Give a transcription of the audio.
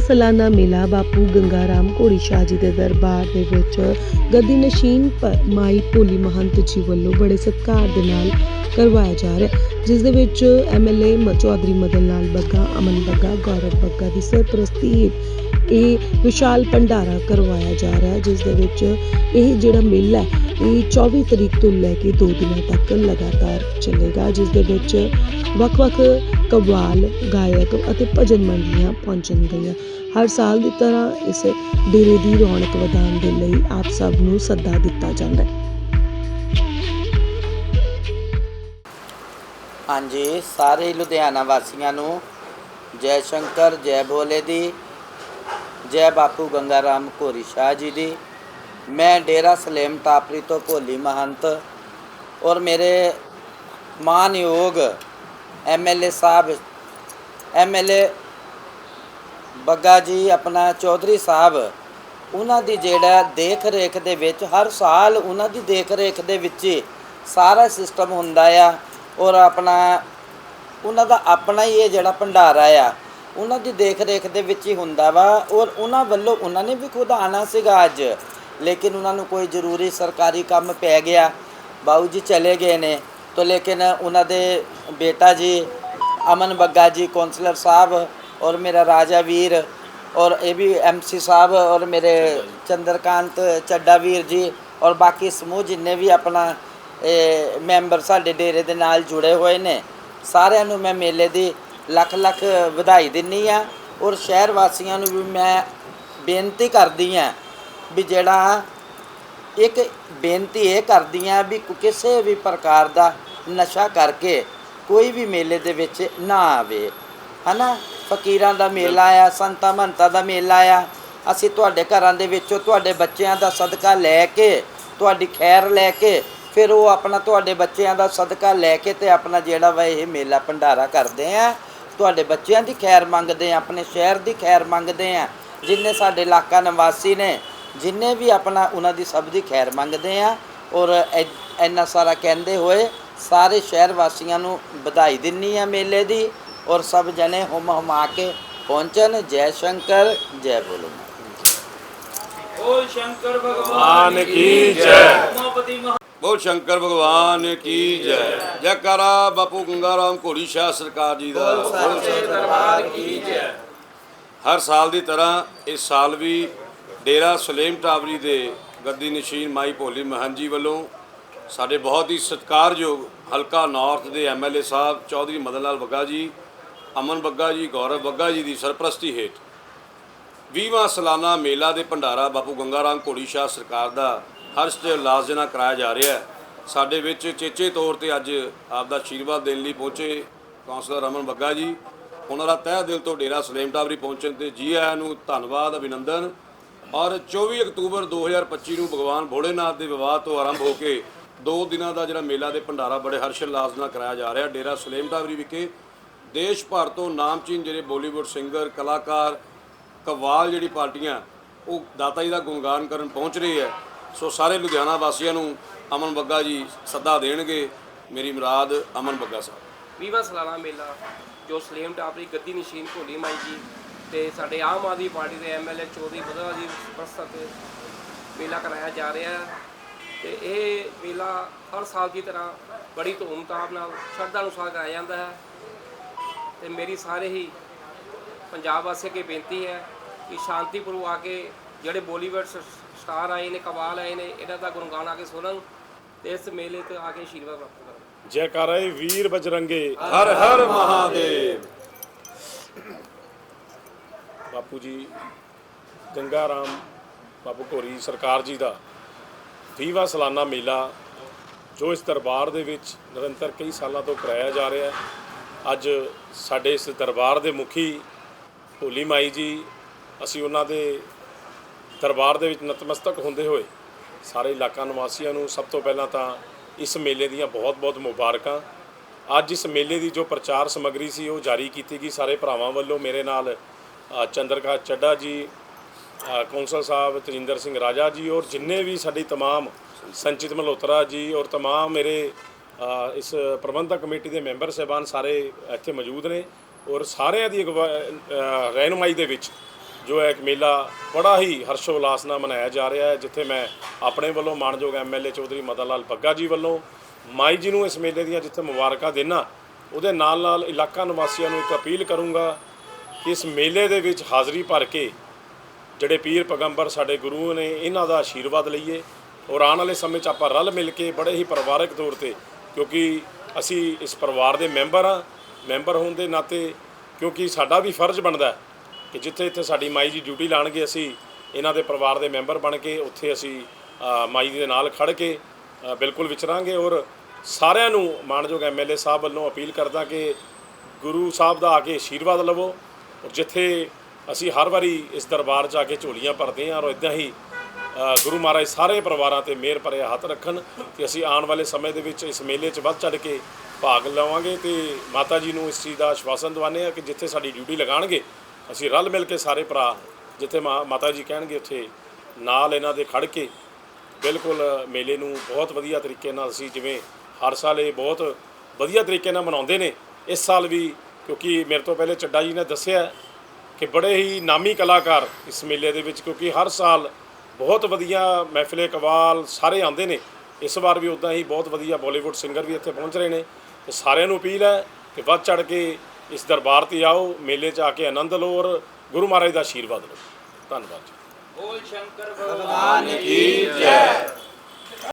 ਸਾਲਾਨਾ ਮੇਲਾ ਬਾਪੂ ਗੰਗਾ ਰਾਮ ਘੋੜੀ ਸ਼ਾਹ ਜੀ ਦੇ ਦਰਬਾਰ ਦੇ ਵਿੱਚ। ਗੱਦੀ ਨਸ਼ੀਨ ਮਾਈ ਭੋਲੀ ਮਹੰਤ ਜੀ ਵੱਲੋਂ ਬੜੇ ਸਤਿਕਾਰ ਦੇ ਨਾਲ ਕਰਵਾਇਆ ਜਾ ਰਿਹਾ ਹੈ, ਜਿਸ ਦੇ ਵਿੱਚ ਐਮਐਲਏ ਚੌਧਰੀ ਮਦਨ ਲਾਲ ਬੱਗਾ ਅਮਨ ਬੱਗਾ ਗੌਰਵ ਬੱਗਾ ਦੀ ਸਰਪ੍ਰਸਤੀ ਇਹ ਵਿਸ਼ਾਲ ਭੰਡਾਰਾ ਕਰਵਾਇਆ ਜਾ ਰਿਹਾ ਹੈ, ਜਿਸ ਦੇ ਵਿੱਚ ਇਹ ਜਿਹੜਾ ਮੇਲਾ ਹੈ, ਇਹ 24 ਤਰੀਕ ਤੋਂ ਲੈ ਕੇ 2 ਦਿਨਾਂ ਤੱਕ ਲਗਾਤਾਰ ਚੱਲੇਗਾ, ਜਿਸ ਦੇ ਵਿੱਚ ਵੱਖ-ਵੱਖ ਕਵਾਲ, ਗਾਇਕ ਅਤੇ ਭਜਨ ਮੰਡਲੀਆਂ ਪਹੁੰਚਣਗੀਆਂ। ਹਰ ਸਾਲ ਦੀ ਤਰ੍ਹਾਂ ਇਸ ਡੇਰੇ ਦੀ ਰੌਣਕ ਵਧਾਉਣ ਦੇ ਲਈ ਆਪ ਸਭ ਨੂੰ ਸੱਦਾ ਦਿੱਤਾ ਜਾਂਦਾ ਹੈ। ਹਾਂਜੀ, ਸਾਰੇ ਲੁਧਿਆਣਾ ਵਾਸੀਆਂ ਨੂੰ ਜੈ ਸ਼ੰਕਰ, ਜੈ ਭੋਲੇ ਦੀ ਜੈ ਬਾਪੂ ਗੰਗਾ ਰਾਮ ਕੋਰੀ ਸ਼ਾਹ ਜੀ ਦੀ। ਮੈਂ ਡੇਰਾ ਸਲੇਮ ਟਾਪਰੀ ਤੋਂ ਭੋਲੀ ਮਹੰਤ ਔਰ ਮੇਰੇ ਮਾਨਯੋਗ ਐਮਐਲਏ ਸਾਹਿਬ ਐਮਐਲਏ ਬੱਗਾ ਜੀ, ਆਪਣਾ ਚੌਧਰੀ ਸਾਹਿਬ, ਉਹਨਾਂ ਦੀ ਜਿਹੜਾ ਦੇਖ ਰੇਖ ਦੇ ਵਿੱਚ ਹਰ ਸਾਲ ਉਹਨਾਂ ਦੀ ਦੇਖ ਰੇਖ ਦੇ ਵਿੱਚ ਹੀ ਸਾਰਾ ਸਿਸਟਮ ਹੁੰਦਾ ਆ ਔਰ ਆਪਣਾ, ਉਹਨਾਂ ਦਾ ਆਪਣਾ ਹੀ ਇਹ ਜਿਹੜਾ ਭੰਡਾਰਾ ਆ ਉਹਨਾਂ ਦੀ ਦੇਖ ਰੇਖ ਦੇ ਵਿੱਚ ਹੀ ਹੁੰਦਾ ਵਾ ਔਰ ਉਹਨਾਂ ਵੱਲੋਂ ਉਹਨਾਂ ਨੇ ਵੀ ਖੁਦ ਆਣਾ ਸੀਗਾ ਅੱਜ। ਲੇਕਿਨ ਉਹਨਾਂ ਨੂੰ ਕੋਈ ਜ਼ਰੂਰੀ ਸਰਕਾਰੀ ਕੰਮ ਪੈ ਗਿਆ। ਬਾਊ ਜੀ ਚਲੇ ਗਏ ਨੇ ਤੋ ਲੇਕਿਨ ਉਹਨਾਂ ਦੇ ਬੇਟਾ ਜੀ, ਅਮਨ ਬੱਗਾ ਜੀ ਕਾਉਂਸਲਰ ਸਾਹਿਬ ਔਰ ਮੇਰਾ ਰਾਜਾ ਵੀਰ ਔਰ ਇਹ ਵੀ ਐਮਸੀ ਸਾਹਿਬ ਔਰ ਮੇਰੇ ਚੰਦਰਕਾਂਤ ਚੱਡਾ ਵੀਰ ਜੀ ਔਰ ਬਾਕੀ ਸਮੂਹ ਜਿੰਨੇ ਵੀ ਆਪਣਾ ਮੈਂਬਰ ਸਾਡੇ ਡੇਰੇ ਦੇ ਨਾਲ ਜੁੜੇ ਹੋਏ ਨੇ। ਸਾਰਿਆਂ ਨੂੰ ਮੈਂ ਮੇਲੇ ਦੀ ਲੱਖ ਲੱਖ ਵਧਾਈ ਦਿੰਨੀ ਆ ਔਰ ਸ਼ਹਿਰ ਵਾਸੀਆਂ ਨੂੰ ਵੀ ਮੈਂ ਬੇਨਤੀ ਕਰਦੀ ਆ ਵੀ ਜਿਹੜਾ ਇੱਕ ਬੇਨਤੀ ਇਹ ਕਰਦੀ ਆ ਵੀ ਕਿਸੇ ਵੀ ਪ੍ਰਕਾਰ ਦਾ ਨਸ਼ਾ ਕਰਕੇ ਕੋਈ ਵੀ ਮੇਲੇ ਦੇ ਵਿੱਚ ਨਾ ਆਵੇ। ਹਨਾ? ਫਕੀਰਾਂ ਦਾ ਮੇਲਾ ਆ, ਸੰਤਾਂ ਮਹੰਤਾਂ ਦਾ ਮੇਲਾ ਆ। ਅਸੀਂ ਤੁਹਾਡੇ ਘਰਾਂ ਦੇ ਵਿੱਚੋਂ ਤੁਹਾਡੇ ਬੱਚਿਆਂ ਦਾ ਸਦਕਾ ਲੈ ਕੇ, ਤੁਹਾਡੀ ਖੈਰ ਲੈ ਕੇ, ਫਿਰ ਉਹ ਆਪਣਾ ਤੁਹਾਡੇ ਬੱਚਿਆਂ ਦਾ ਸਦਕਾ ਲੈ ਕੇ ਤੇ ਆਪਣਾ ਜਿਹੜਾ ਵਾ ਇਹ ਮੇਲਾ ਭੰਡਾਰਾ ਕਰਦੇ ਆ। ਤੁਹਾਡੇ ਬੱਚਿਆਂ ਦੀ ਖੈਰ ਮੰਗਦੇ ਆ ਆਪਣੇ ਸ਼ਹਿਰ ਦੀ ਖੈਰ ਮੰਗਦੇ ਆ ਜਿੰਨੇ ਸਾਡੇ ਇਲਾਕਾ ਨਿਵਾਸੀ ਨੇ ਜਿੰਨੇ ਵੀ ਆਪਣਾ ਉਹਨਾਂ ਦੀ ਸਭ ਦੀ ਖੈਰ ਮੰਗਦੇ ਆ ਔਰ ਇੰਨਾ ਸਾਰਾ ਕਹਿੰਦੇ ਹੋਏ ਸਾਰੇ ਸ਼ਹਿਰ ਵਾਸੀਆਂ ਨੂੰ ਵਧਾਈ ਦਿੰਨੀ ਆ ਮੇਲੇ ਦੀ ਔਰ ਸਭ ਜਣੇ ਹੁਮ ਹਮਾ ਕੇ ਪਹੁੰਚਣ। ਜੈ ਸ਼ੰਕਰ ਜੈ ਬੋਲੋ। ਓ ਸ਼ੰਕਰ ਭਗਵਾਨ ਕੀ ਜੈ। ਬੋਲ ਸ਼ੰਕਰ ਭਗਵਾਨ ਕੀ ਜੈ। ਜੈਕਾਰਾ ਬਾਪੂ ਗੰਗਾ ਰਾਮ ਘੋੜੀ ਸ਼ਾਹ ਸਰਕਾਰ ਜੀ ਦਾ। ਬੋਲ ਸੱਚੇ ਦਰਬਾਰ ਕੀ ਜੈ। ਹਰ ਸਾਲ ਦੀ ਤਰ੍ਹਾਂ ਇਸ ਸਾਲ ਵੀ ਡੇਰਾ ਸੁਲੇਮ ਟਾਵਰੀ ਦੇ ਗੱਦੀ ਨਸ਼ੀਨ ਮਾਈ ਭੋਲੀ ਮਹਨ ਜੀ ਵੱਲੋਂ ਸਾਡੇ ਬਹੁਤ ਹੀ ਸਤਿਕਾਰਯੋਗ ਹਲਕਾ ਨਾਰਥ ਦੇ ਐਮਐਲਏ ਸਾਹਿਬ ਚੌਧਰੀ ਮਦਨ ਲਾਲ ਬੱਗਾ ਜੀ ਅਮਨ ਬੱਗਾ ਜੀ ਗੌਰਵ ਬੱਗਾ ਜੀ ਦੀ ਸਰਪ੍ਰਸਤੀ ਹੇਠ 20ਵਾਂ ਸਾਲਾਨਾ ਮੇਲਾ ਦੇ ਭੰਡਾਰਾ ਬਾਪੂ ਗੰਗਾ ਰਾਮ ਘੋੜੀ ਸ਼ਾਹ ਸਰਕਾਰ ਦਾ ਹਰ ਸਟੇ ਉਲਾਸ ਦੇ ਨਾਲ ਕਰਾਇਆ ਜਾ ਰਿਹਾ ਹੈ। ਸਾਡੇ ਵਿੱਚ ਚੇਚੇ ਤੌਰ ਤੇ ਅੱਜ ਆਪ ਦਾ ਆਸ਼ੀਰਵਾਦ ਦੇਣ ਲਈ ਪਹੁੰਚੇ ਕੌਂਸਲਰ ਅਮਨ ਬੱਗਾ ਜੀ। ਉਹਨਾਂ ਦਾ ਤਹਿ ਦਿਲ ਤੋਂ ਡੇਰਾ ਸਲੇਮ ਟਾਵਰੀ ਪਹੁੰਚਣ ਤੇ ਜੀ ਆਇਆਂ ਨੂੰ ਧੰਨਵਾਦ, ਅਭਿਨੰਦਨ। ਔਰ 24 ਅਕਤੂਬਰ 2025 ਨੂੰ ਭਗਵਾਨ ਭੋਲੇਨਾਥ ਦੇ ਵਿਵਾਹ ਤੋਂ ਆਰੰਭ ਹੋ ਕੇ ਦੋ ਦਿਨਾਂ ਦਾ ਜਿਹੜਾ ਮੇਲਾ ਦੇ ਭੰਡਾਰਾ ਬੜੇ ਹਰਸ਼ ਉਲਾਸ ਨਾਲ ਕਰਾਇਆ ਜਾ ਰਿਹਾ ਡੇਰਾ ਸਲੇਮ ਟਾਵਰੀ ਵਿਖੇ। ਦੇਸ਼ ਭਰ ਤੋਂ ਨਾਮਚੀਨ ਜਿਹੜੇ ਬਾਲੀਵੁੱਡ ਸਿੰਗਰ, ਕਲਾਕਾਰ, ਕਵਾਲ ਜਿਹੜੀ ਪਾਰਟੀਆਂ ਉਹ ਦਾਤਾ ਜੀ ਦਾ ਗੁਣਗਾਨ ਕਰਨ ਪਹੁੰਚ ਰਹੀ ਹੈ। ਸੋ ਸਾਰੇ ਲੁਧਿਆਣਾ ਵਾਸੀਆਂ ਨੂੰ ਅਮਨ ਬੱਗਾ ਜੀ ਸੱਦਾ ਦੇਣਗੇ। ਮੇਰੀ ਮੁਰਾਦ ਅਮਨ ਬੱਗਾ ਸਾਹਿਬ। ਵੀਵਾ ਸਾਲਾਨਾ ਮੇਲਾ, ਜੋ ਸਲੇਮ ਟਾਪਰੀ ਗੱਦੀ ਨਸ਼ੀਨ, ਭੋਲੀ ਮਾਈ ਜੀ ਤੇ ਸਾਡੇ ਆਮ ਆਦਮੀ ਪਾਰਟੀ ਦੇ ਐਮਐਲਏ ਚੌਧਰੀ ਬਦਲਾ ਜੀ ਪ੍ਰਸਤ ਤੇ ਮੇਲਾ ਕਰਾਇਆ ਜਾ ਰਿਹਾ ਹੈ। ਤੇ ਇਹ ਮੇਲਾ ਹਰ ਸਾਲ ਦੀ ਤਰ੍ਹਾਂ ਬੜੀ ਧੂਮਧਾਮ ਨਾਲ ਸ਼ਰਧਾ ਅਨੁਸਾਰ ਕਰਾਇਆ ਜਾਂਦਾ ਹੈ। ਤੇ ਮੇਰੀ ਸਾਰੇ ਹੀ ਪੰਜਾਬ ਵਾਸੀਆਂ ਅੱਗੇ ਬੇਨਤੀ ਹੈ ਕਿ ਸ਼ਾਂਤੀਪੂਰਵਕ ਆ ਕੇ ਜਿਹੜੇ ਬਾਲੀਵੁੱਡ ਸਟਾਰ ਆਏ ਨੇ ਕਵਾਲ ਆਏ ਨੇ, ਇਹਨਾਂ ਦਾ ਗੁਣਗਾਨ ਆ ਕੇ ਸੁਣਨ ਤੇ ਇਸ ਮੇਲੇ ਤੇ ਆ ਕੇ ਆਸ਼ੀਰਵਾਦ ਪ੍ਰਾਪਤ ਕਰਨ ਜੈਕਾਰੇ ਵੀਰ ਬਜਰੰਗੇ, ਹਰ ਹਰ ਮਹਾਦੇਵ। ਬਾਪੂ ਜੀ, ਗੰਗਾ ਰਾਮ, ਬਾਪੂ ਘੋਰੀ ਸਰਕਾਰ ਜੀ ਦਾ 20ਵਾਂ ਸਾਲਾਨਾ ਮੇਲਾ, ਜੋ ਇਸ ਦਰਬਾਰ ਦੇ ਵਿੱਚ ਨਿਰੰਤਰ ਕਈ ਸਾਲਾਂ ਤੋਂ ਕਰਾਇਆ ਜਾ ਰਿਹਾ ਹੈ। ਅੱਜ ਸਾਡੇ ਇਸ ਦਰਬਾਰ ਦੇ ਮੁਖੀ ਭੋਲੀ ਮਾਈ ਜੀ, ਅਸੀਂ ਉਹਨਾਂ ਦੇ ਦਰਬਾਰ ਦੇ ਵਿੱਚ ਨਤਮਸਤਕ ਹੁੰਦੇ ਹੋਏ ਸਾਰੇ ਇਲਾਕਾ ਨਿਵਾਸੀਆਂ ਨੂੰ ਸਭ ਤੋਂ ਪਹਿਲਾਂ ਤਾਂ ਇਸ ਮੇਲੇ ਦੀਆਂ ਬਹੁਤ-ਬਹੁਤ ਮੁਬਾਰਕਾਂ ਅੱਜ ਇਸ ਮੇਲੇ ਦੀ ਜੋ ਪ੍ਰਚਾਰ ਸਮੱਗਰੀ ਸੀ ਉਹ ਜਾਰੀ ਕੀਤੀ ਗਈ ਸਾਰੇ ਭਰਾਵਾਂ ਵੱਲੋਂ ਮੇਰੇ ਨਾਲ ਅ, ਚੰਦਰਕਾ ਚੱਡਾ ਜੀ ਅ, ਕੌਂਸਲ ਸਾਹਿਬ ਤਜਿੰਦਰ ਸਿੰਘ ਰਾਜਾ ਜੀ ਔਰ ਜਿੰਨੇ ਵੀ ਸਾਡੀ तमाम ਸੰਚਿਤ ਮਲਹੋਤਰਾ ਜੀ ਔਰ तमाम ਮੇਰੇ ਅ, ਇਸ ਪ੍ਰਬੰਧਕ ਕਮੇਟੀ ਦੇ ਮੈਂਬਰ ਸਹਿਬਾਨ ਸਾਰੇ ਇੱਥੇ ਮੌਜੂਦ ਨੇ ਔਰ ਸਾਰਿਆਂ ਦੀ ਅਗਵਾ- ਅ, ਰਹਿਨੁਮਾਈ ਦੇ ਵਿੱਚ ਜੋ ਹੈ ਇੱਕ ਮੇਲਾ ਬੜਾ ਹੀ ਹਰਸ਼ੋਲਾਸ ਨਾਲ ਮਨਾਇਆ ਜਾ ਰਿਹਾ ਹੈ, ਜਿੱਥੇ ਮੈਂ ਆਪਣੇ ਵੱਲੋਂ ਮਾਨਯੋਗ ਐਮਐਲਏ ਚੌਧਰੀ ਮਦਨ ਲਾਲ ਬੱਗਾ ਜੀ ਵੱਲੋਂ ਮਾਈ ਜੀ ਨੂੰ ਇਸ ਮੇਲੇ ਦੀਆਂ ਜਿੱਥੇ ਮੁਬਾਰਕਾਂ ਦੇਣਾ, ਉਹਦੇ ਨਾਲ ਨਾਲ ਇਲਾਕਾ ਨਿਵਾਸੀਆਂ ਨੂੰ ਇੱਕ ਅਪੀਲ ਕਰੂੰਗਾ ਕਿ ਇਸ ਮੇਲੇ ਦੇ ਵਿੱਚ ਹਾਜ਼ਰੀ ਭਰ ਕੇ ਜਿਹੜੇ ਪੀਰ ਪੈਗੰਬਰ ਸਾਡੇ ਗੁਰੂ ਨੇ, ਇਹਨਾਂ ਦਾ ਆਸ਼ੀਰਵਾਦ ਲਈਏ ਔਰ ਆਉਣ ਵਾਲੇ ਸਮੇਂ 'ਚ ਆਪਾਂ ਰਲ ਮਿਲ ਕੇ ਬੜੇ ਹੀ ਪਰਿਵਾਰਕ ਤੌਰ ਤੇ, ਕਿਉਂਕਿ ਅਸੀਂ ਇਸ ਪਰਿਵਾਰ ਦੇ ਮੈਂਬਰ ਆ ਮੈਂਬਰ ਹੋਣ ਦੇ ਨਾਤੇ ਕਿਉਂਕਿ ਸਾਡਾ ਵੀ ਫਰਜ਼ ਬਣਦਾ ਕਿ ਜਿੱਥੇ ਇੱਥੇ ਸਾਡੀ ਮਾਈ ਜੀ ਡਿਊਟੀ ਲਾਣਗੇ ਅਸੀਂ ਇਹਨਾਂ ਦੇ ਪਰਿਵਾਰ ਦੇ ਮੈਂਬਰ ਬਣ ਕੇ ਉੱਥੇ ਅਸੀਂ ਮਾਈ ਜੀ ਦੇ ਨਾਲ ਖੜ ਕੇ ਬਿਲਕੁਲ ਵਿਚਰਾਂਗੇ ਔਰ ਸਾਰਿਆਂ ਨੂੰ ਮਾਨਯੋਗ ਐਮਐਲਏ ਸਾਹਿਬ ਵੱਲੋਂ ਅਪੀਲ ਕਰਦਾ ਕਿ ਗੁਰੂ ਸਾਹਿਬ ਦਾ ਆ ਕੇ ਆਸ਼ੀਰਵਾਦ ਲਵੋ ਔਰ ਜਿੱਥੇ ਅਸੀਂ ਹਰ ਵਾਰੀ ਇਸ ਦਰਬਾਰ 'ਚ ਆ ਕੇ ਝੋਲੀਆਂ ਭਰਦੇ ਹਾਂ ਔਰ ਇਦਾਂ ਹੀ ਗੁਰੂ ਮਹਾਰਾਜ ਸਾਰੇ ਪਰਿਵਾਰਾਂ ਤੇ ਮਿਹਰ ਭਰਿਆ ਹੱਥ ਰੱਖਣ ਕਿ ਅਸੀਂ ਆਉਣ ਵਾਲੇ ਸਮੇਂ ਦੇ ਵਿੱਚ ਇਸ ਮੇਲੇ 'ਚ ਵੱਧ ਚੜ ਕੇ ਭਾਗ ਲਵਾਂਗੇ ਤੇ ਮਾਤਾ ਜੀ ਨੂੰ ਇਸ ਚੀਜ਼ ਦਾ ਆਸ਼ਵਾਸਨ ਦਿਵਾਉਂਦੇ ਆ ਕਿ ਜਿੱਥੇ ਸਾਡੀ ਡਿਊਟੀ ਲਗਾਣਗੇ ਅਸੀਂ ਰਲ ਮਿਲ ਕੇ ਸਾਰੇ ਭਰਾ ਜਿੱਥੇ ਮਾ- ਮਾਤਾ ਜੀ ਕਹਿਣਗੇ ਉੱਥੇ, ਨਾਲ ਇਹਨਾਂ ਦੇ ਖੜ ਕੇ ਬਿਲਕੁਲ ਮੇਲੇ ਨੂੰ ਬਹੁਤ ਵਧੀਆ ਤਰੀਕੇ ਨਾਲ ਅਸੀਂ ਜਿਵੇਂ ਹਰ ਸਾਲ ਇਹ ਬਹੁਤ ਵਧੀਆ ਤਰੀਕੇ ਨਾਲ ਮਨਾਉਂਦੇ ਨੇ, ਇਸ ਸਾਲ ਵੀ ਕਿਉਂਕਿ ਮੇਰੇ ਤੋਂ ਪਹਿਲੇ ਚੱਡਾ ਜੀ ਨੇ ਦੱਸਿਆ ਕਿ ਬੜੇ ਹੀ ਨਾਮੀ ਕਲਾਕਾਰ ਇਸ ਮੇਲੇ ਦੇ ਵਿੱਚ ਕਿਉਂਕਿ ਹਰ ਸਾਲ ਬਹੁਤ ਵਧੀਆ ਮਹਿਫਿਲੇ ਕਵਾਲ ਸਾਰੇ ਆਉਂਦੇ ਨੇ, ਇਸ ਵਾਰ ਵੀ ਉਦਾਂ ਹੀ ਬਹੁਤ ਵਧੀਆ ਬਾਲੀਵੁੱਡ ਸਿੰਗਰ ਵੀ ਇੱਥੇ ਪਹੁੰਚ ਰਹੇ ਨੇ ਤੇ ਸਾਰਿਆਂ ਨੂੰ ਅਪੀਲ ਹੈ ਕਿ ਵੱਧ ਚੜ ਕੇ ਇਸ ਦਰਬਾਰ ਤੇ ਆਓ, ਮੇਲੇ 'ਚ ਆ ਕੇ ਆਨੰਦ ਲਓ ਔਰ ਗੁਰੂ ਮਹਾਰਾਜ ਦਾ ਆਸ਼ੀਰਵਾਦ ਲਓ। ਧੰਨਵਾਦ ਜੀ। ਬੋਲ ਸ਼ੰਕਰ ਭਗਵਾਨ ਕੀ ਜੈ।